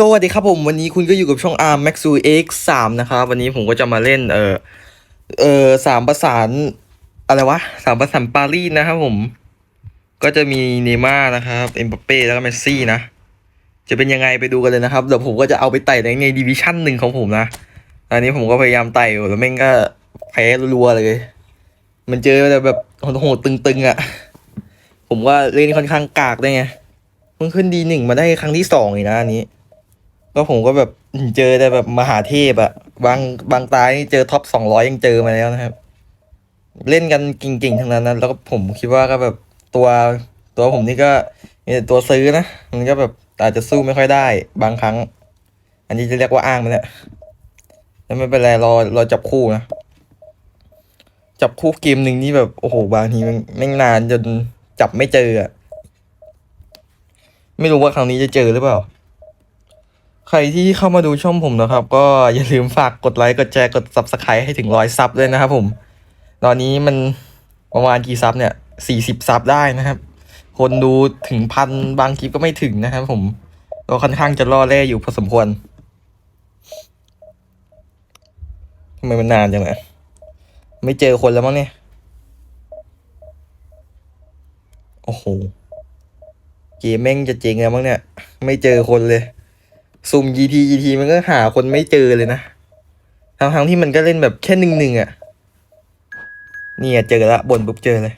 สวัสดีครับผม วันนี้คุณก็อยู่กับช่อง ARM Max u X 3นะครับ วันนี้ผมก็จะมาเล่น เออเออสามประสาน อะไรวะสามประสานปารีสนะครับผม ก็จะมีเนม่านะครับเอ็มบัปเป้แล้วก็เมสซี่นะ จะเป็นยังไงไปดูกันเลยนะครับ เดี๋ยวผมก็จะเอาไปไต่ในในดิวิชั่นหนึ่งของผมนะตอนนี้ผมก็พยายามไต่อยู่แล้วแม่งก็แพ้รัวเลย มันเจอแต่แบบโหดตึงๆอะ ผมว่าเล่นค่อนข้างกากได้ไงเพิ่งขึ้นดีหนึ่งมาได้ครั้งที่สองเลยนะอันนี้ ก็ผมก็แบบเจอแต่แบบมหาเทพอะบางบางตายนี่เจอท็อปสองร้อยยังเจอมาแล้วนะครับ เล่นกันเก่งๆทั้งนั้นนะแล้วก็ผมคิดว่าก็แบบตัวตัวผมนี่ก็เนี่ยตัวซื้อนะ มันก็แบบอาจจะสู้ไม่ค่อยได้ บางครั้ง อันนี้จะเรียกว่าอ้างมันเนี่ยแล้วไม่เป็นไรรอรอจับคู่นะ จับคู่เกมหนึ่งนี่แบบโอ้โหบางทีมันแม่นานจนจับไม่เจออะไม่รู้ว่าครั้งนี้จะเจอหรือเปล่า ใครที่เข้ามาดูช่องผมนะครับ ก็อย่าลืมฝากกดไลค์กดแชร์กด subscribe ให้ถึงร้อยซับด้วยนะครับผม ตอนนี้มันประมาณกี่ซับเนี่ยสี่สิบซับได้นะครับ คนดูถึงพันบางคลิปก็ไม่ถึงนะครับผมก็ค่อนข้างจะล่อแร่อยู่พอสมควรทำไมมันนานจังอะไม่เจอคนแล้วมั้งเนี่ย โอ้โห เกมแม่งจะเจริงแล้วมั้งเนี่ย ไม่เจอคนเลย ซุ่ม GT GT มันก็หาคนไม่เจอเลยนะทั้งทั้งที่มันก็เล่นแบบแค่หนึ่งหนึ่งอะ เนี่ยเจอละบนปุ๊บเจอเลย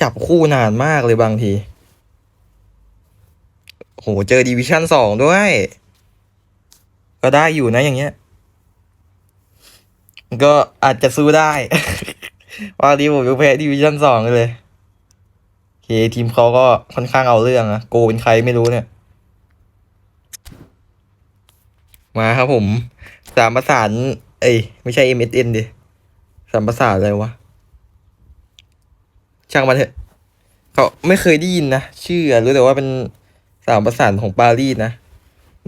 จับคู่นานมากเลยบางที โหเจอดิวิชั่นสองด้วย ก็ได้อยู่นะอย่างเงี้ย ก็อาจจะสู้ได้วันนี้ผมยกแพ้ดิวิชั่นสองเลยเคทีมเขาก็ค่อนข้างเอาเรื่องอะโกเป็นใครไม่รู้เนี่ย มาครับผม สามประสาน เอ้ยไม่ใช่ MSN ดิ สามประสานอะไรวะ ช่างมันเถอะ เขาไม่เคยได้ยินนะ ชื่อรู้แต่ว่าเป็นสามประสานของปารีสนะ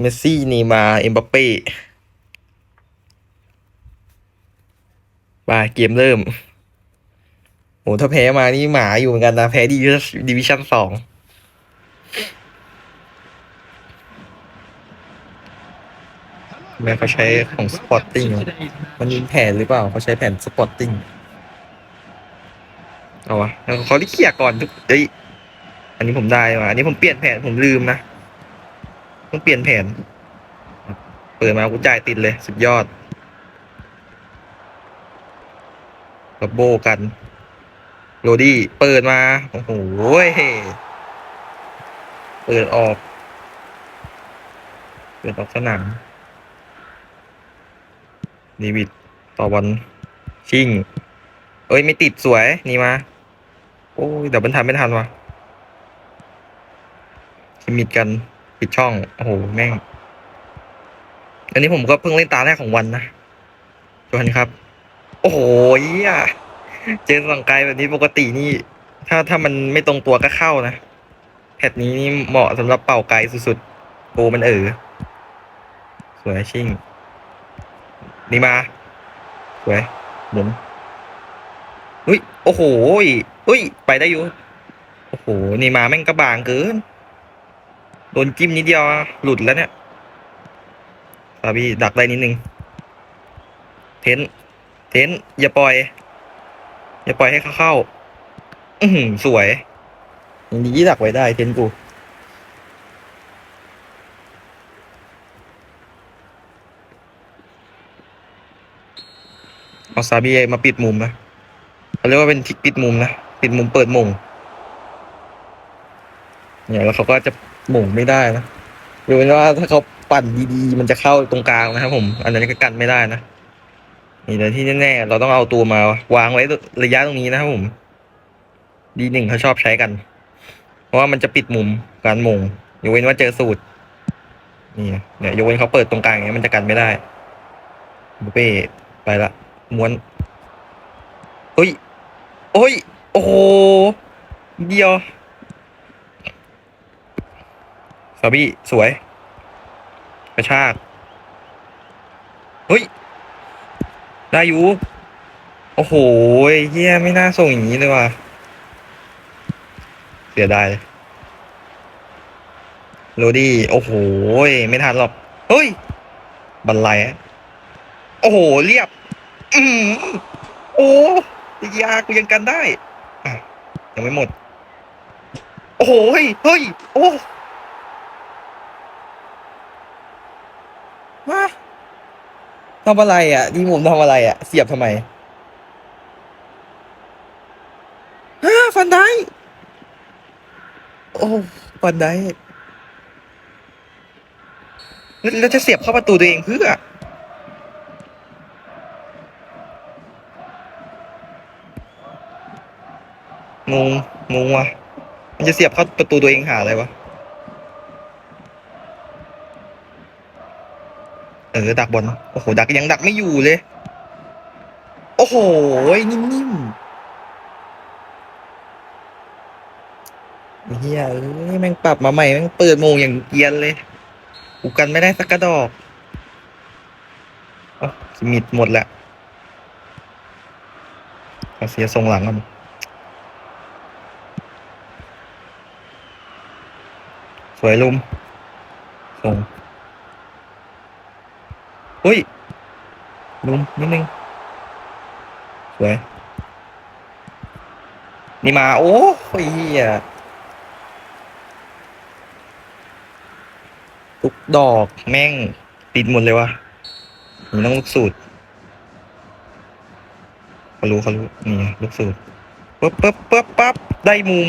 เมสซี่นย์มา เอ็มบัปเป้มาเกมเริ่มโหถ้าแพ้มานี่หมาอยู่เหมือนกันนะ แพ้ดิดิวิชั่นสอง แม่เขาใช้ของสปอร์ติ้งมันมีแผนหรือเปล่าเขาใช้แผนสปอร์ติ้งเอาวะแล้วเขาที่เขี่ยร์ก่อนทุกเอ้ยอันนี้ผมได้มาอันนี้ผมเปลี่ยนแผนผมลืมนะต้องเปลี่ยนแผน เปิดมากูจ่ายติดเลย สุดยอดกับโบกัน โรดี้เปิดมา โอ้โหเปิดออก เปิดออกสนาม ดีวิดต่อบอลชิงเอ้ย ไม่ติดสวย นี่มา โอ้ยเดี๋ยวมันทันไม่ทันวะคิมิดกันปิดช่อง โอ้โห แม่ง อันนี้ผมก็เพิ่งเล่นตาแรกของวันนะทุกท่านครับ โอ้โหเหี้ยเจอสังไกลแบบนี้ปกตินี่ ถ้าถ้ามันไม่ตรงตัวก็เข้านะแพทนี้นี่เหมาะสำหรับเป่าไกลสุดๆโกมันเออสวยชิ่ง นี่มาสวยหมุนอุ้ยโอ้โหอุ้ย ไปได้อยู่ โอ้โห นี่มาแม่งกระบางเกิน โดนจิ้มนิดเดียวหลุดแล้วเนี่ยซาบีดักได้นิดนึง เทน เทน อย่าปล่อย อย่าปล่อยให้เขาเข้า อือหือสวยอย่างนี้ดักไว้ได้เทนกู เอาซาบีมาปิดมุมนะเขาเรียกว่าเป็นทิกปิดมุมนะปิดมุมเปิดมงเนี่ยแล้วเขาก็จะหม่งไม่ได้นะดูเป็นว่าถ้าเขาปั่นดีๆ มันจะเข้าตรงกลางนะครับผม อันนั้นก็กันไม่ได้นะนี่แต่ที่แน่ๆเราต้องเอาตัวมาวางไว้ระยะตรงนี้นะครับผม ดีหนึ่งเขาชอบใช้กัน เพราะว่ามันจะปิดมุมการมงยกเว้นว่าเจอสูตร นี่เนี่ยยกเว้นเขาเปิดตรงกลางอย่างเงี้ยมันจะกันไม่ได้บุเป้ไปละ ม้วนเฮ้ยโอ้ย โอ้โห เดียวซาบี้สวย กระชาก เฮ้ย ได้อยู่ โอ้โหเฮียไม่น่าส่งอย่างนี้เลยว่ะ เสียดายโรดี้ โอ้โห ไม่ทันหรอก เฮ้ย บันไลโอ้โห เรียบ อืมโอ้ยากูยังกันได้ยังไม่หมด โอ้โหเฮ้ยเฮ้ยโอ้มาทำอะไรอะที่ผมทำอะไรอะ เสียบทำไมฮ่าฟันได้ โอ้ฟันได้แล้วจะเสียบเข้าประตูตัวเองเพื่อ งงงงวะมันจะเสียบเข้าประตูตัวเองหาอะไรวะ เออ ดักบอลโอ้โห ดักยังดักไม่อยู่เลย โอ้โห นิ่มๆเฮียเอ้ยแม่งปรับมาใหม่ แม่งเปิดโมงอย่างเกียนเลยกูกันไม่ได้สักกระดอกอ๋อสมิดหมดแล้วเสียทรงหลังก่อน สวยลุมส่งเฮ้ยลุมนิดนึง สวย นี่มา โอ้ยเฮียทุกดอกแม่ง ติดหมดเลยวะนี่ต้องลูกสูตรเขารู้เขารู้ นี่ลูกสูตรปั๊บปั๊บปั๊บปั๊บได้มุม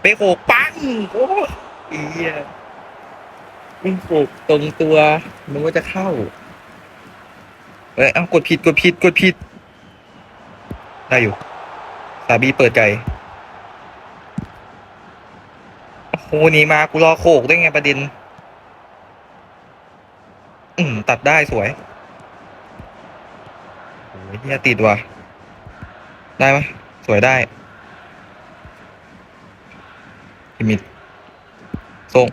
ไปโขกปังโอ้ เฮียวิ่งโขกตรงตัวนึกว่าจะเข้าเอ้ยเอากดผิดกดผิดกดผิด ได้อยู่ซาบีเปิดใจโอ้โหหนี่มากูรอโขกได้ไงประเด็น อืมตัดได้สวยโอ้ยเฮียติดว่ะ ได้ไหมสวยได้พิมิด ส่ง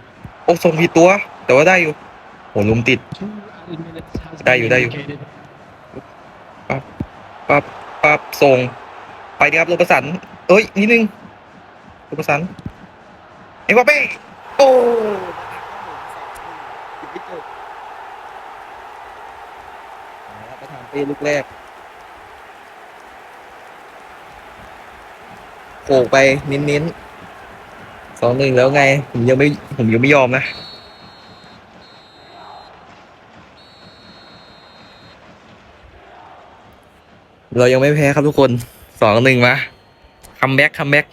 โอ้ส่งผิดตัว แต่ว่าได้อยู่โหลุมติด ได้อยู่ได้อยู่ปั๊บปั๊บส่ง ไปดีครับโรบสันเอ้ยนิดนึงโรบสันเอ็มบัปเป้โอ้ประธานเป้ลูกแรกโขกไปเน้นๆ สองหนึ่งแล้วไง ผมยังไม่ ผมยังไม่ยอมนะ เรายังไม่แพ้ครับทุกคนสองหนึ่งมาคัมแบ็กคัมแบ็ก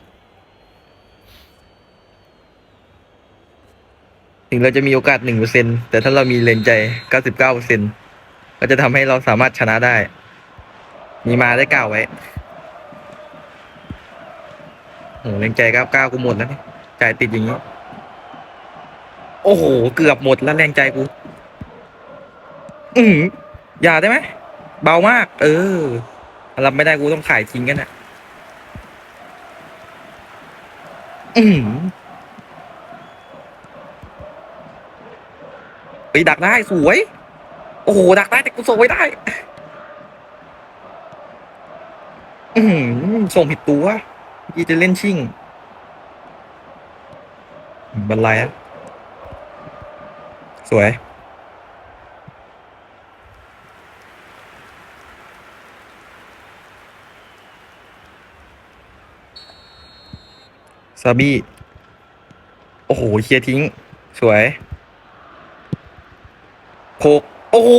ถึงเราจะมีโอกาสหนึ่งเปอร์เซ็นแต่ถ้าเรามีเลนใจเก้าสิบเก้าเปอร์เซ็นก็จะทำให้เราสามารถชนะได้ มีมาได้เก้าไว้โหแรงใจเก้าเก้ากูหมดแล้วนี่ จ่ายติดอย่างนี้ โอ้โห เกือบหมดแล้วแรงใจกู อืมอย่าได้ไหม เบามาก เออรับไม่ได้กูต้องขายทิ้งกันอะ อืมไปดักได้สวย โอ้โห ดักได้แต่กูส่งไม่ได้ อืมส่งผิดตัวยี่จะเล่นชิ่ง บันไลอะสวย ซาบี้ โอ้โหเคลียร์ทิ้ง สวยโคกโอ้โห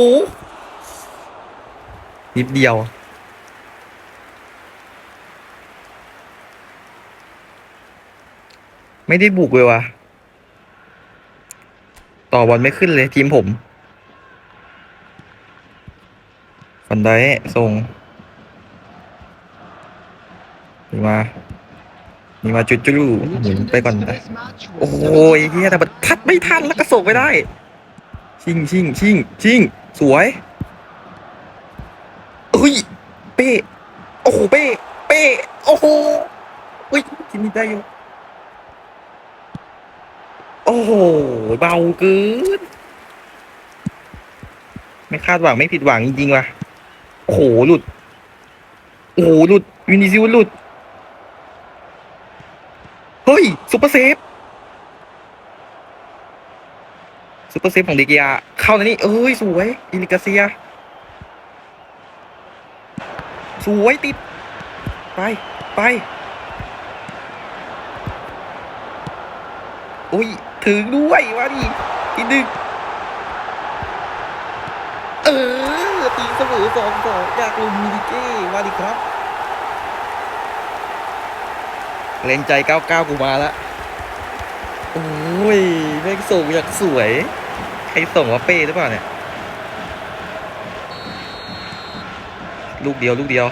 นิดเดียวไม่ได้บุกเลยว่ะ ต่อบอลไม่ขึ้นเลยทีมผมฟันได้ส่งนี่มานี่มาจุดจุลูหมุนไปก่อนนะโอ้โหเฮียแต่มันทัดไม่ทันแล้วก็ส่งไปได้ ชิงชิงชิงชิงสวยเฮ้ยเป้โอ้โหเป้เป้โอ้โหเฮ้ยทีนี้ได้อยู่ โอ้โห เบาเกินไม่คาดหวังไม่ผิดหวังจริงๆว่ะโอ้โหหลุด โอ้โหหลุดวินิซิวหลุด เฮ้ยซุปเปอร์เซฟซูเปอร์เซฟของเดกิยาเข้าแล้วนี่เอ้ย สวย อิลิกาเซีย สวยติด ไปไป อุ้ย ถึงด้วยว่าดิทีดึกเออตีเสมอสองสองจากลุงมินิเก้วาดิครับเล่นใจเก้าเก้ากูมาละโอ้ยแม่งส่งอยากสวย ใครส่งว่าเป้หรือเปล่าเนี่ย ลูกเดียวลูกเดียว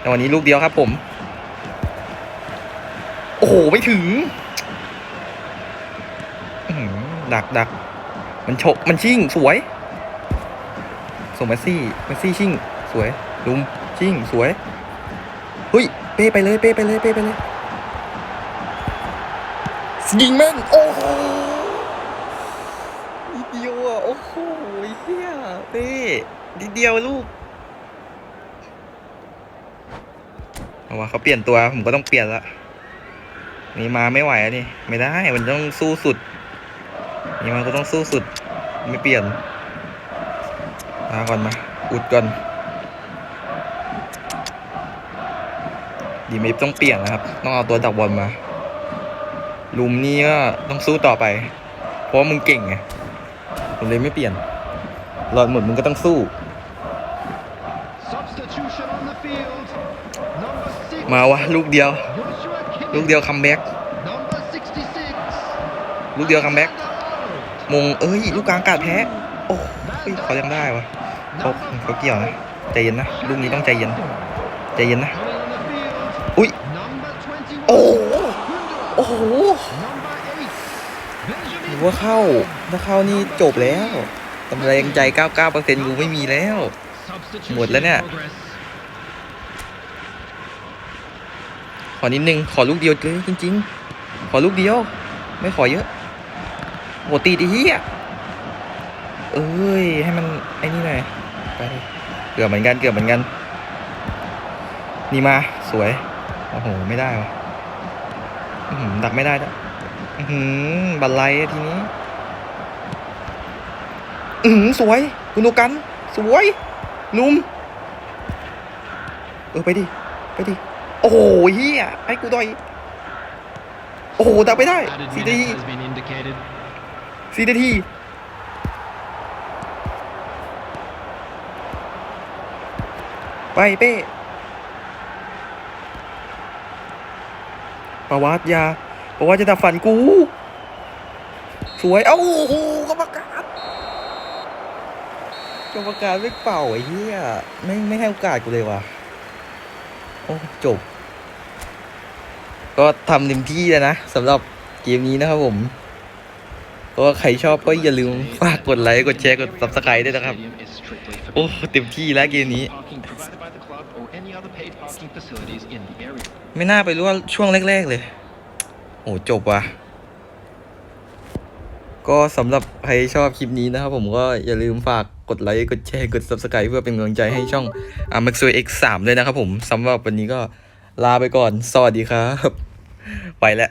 แต่วันนี้ลูกเดียวครับผม โอ้โห ไม่ถึง ดักดักมันฉกมันชิ่งสวยส่งเมสซี่เมสซี่ชิ่งสวยลุมชิ่งสวยเฮ้ยเป้ไปเลยเป้ไปเลยเป้ไปเลยยิงแม่นโอ้โหนิดเดียวอะโอ้โหเฮียเป้นิดเดียวลูกเอาวะเขาเปลี่ยนตัวผมก็ต้องเปลี่ยนละนี่มาไม่ไหวอะนี่ไม่ได้มันต้องสู้สุด นี่มันก็ต้องสู้สุดไม่เปลี่ยนมาก่อนมาอุดก่อนดีมิฟต้องเปลี่ยนนะครับ ต้องเอาตัวดักบอลมาลุมนี่ก็ต้องสู้ต่อไป เพราะว่ามึงเก่งไงผมเลยไม่เปลี่ยนหลอดหมดมึงก็ต้องสู้ Substitution on the field. Number six. มาวะลูกเดียว Joshua Kimmich. ลูกเดียวคัมแบ็ก Number 66. ลูกเดียวคัมแบ็ก Van der Vaart. มงเอ้ย ลูกกลางอากาศแพ้ โอ้ยเขายังได้วะเขาเขาเกี่ยวนะใจเย็นนะลูกนี้ต้องใจเย็นใจเย็นนะอุ้ยโอ้โห Gundogan. โอ้โหหรือว่าเข้าถ้าเข้านี่จบแล้วกำลังใจ 99%กูไม่มีแล้ว หมดแล้วเนี่ย ขอนิดนึง ขอลูกเดียวเลยจริง ๆ ขอลูกเดียว ไม่ขอเยอะ โหตีดีเฮียเอ้ย ให้มัน ไอ้นี่หน่อยไปเกือบเหมือนกันเกือบเหมือนกัน นี่มา สวย โอ้โห ไม่ได้วะอื้อหือดักไม่ได้จ้ะอือหือบันไลอะทีนี้ อือหือสวย คุณดูกัน สวยลุมเออ ไปดิ ไปดิ โอ้โหเฮียให้กูต่อย โอ้โหดักไม่ได้ Added สี่น สี่นาทีไปเป้ประวัติยาประวัติจะดับฝันกู สวย เอ้าโอ้โหกรรมการกรรมการไม่เป่าไอ้เหี้ยไม่ไม่ให้โอกาสกูเลยว่ะ โอ้จบ ก็ทำเต็มที่แล้วนะสำหรับเกมนี้นะครับผม ก็ใครชอบก็อย่าลืมฝากกดไลค์กดแชร์กด subscribe ด้วยนะครับ โอ้เต็มที่แล้วเกมนี้ ไม่น่าไปรู้ว่าช่วงแรก ๆ เลย โอ้จบว่ะ ก็สำหรับใครชอบคลิปนี้นะครับผมก็อย่าลืมฝากกดไลค์กดแชร์กด subscribe เพื่อเป็นกำลังใจให้ช่องอาร์มักซ์ X3 ด้วยนะครับผมสำหรับวันนี้ก็ลาไปก่อน สวัสดีครับ ไปแล้ว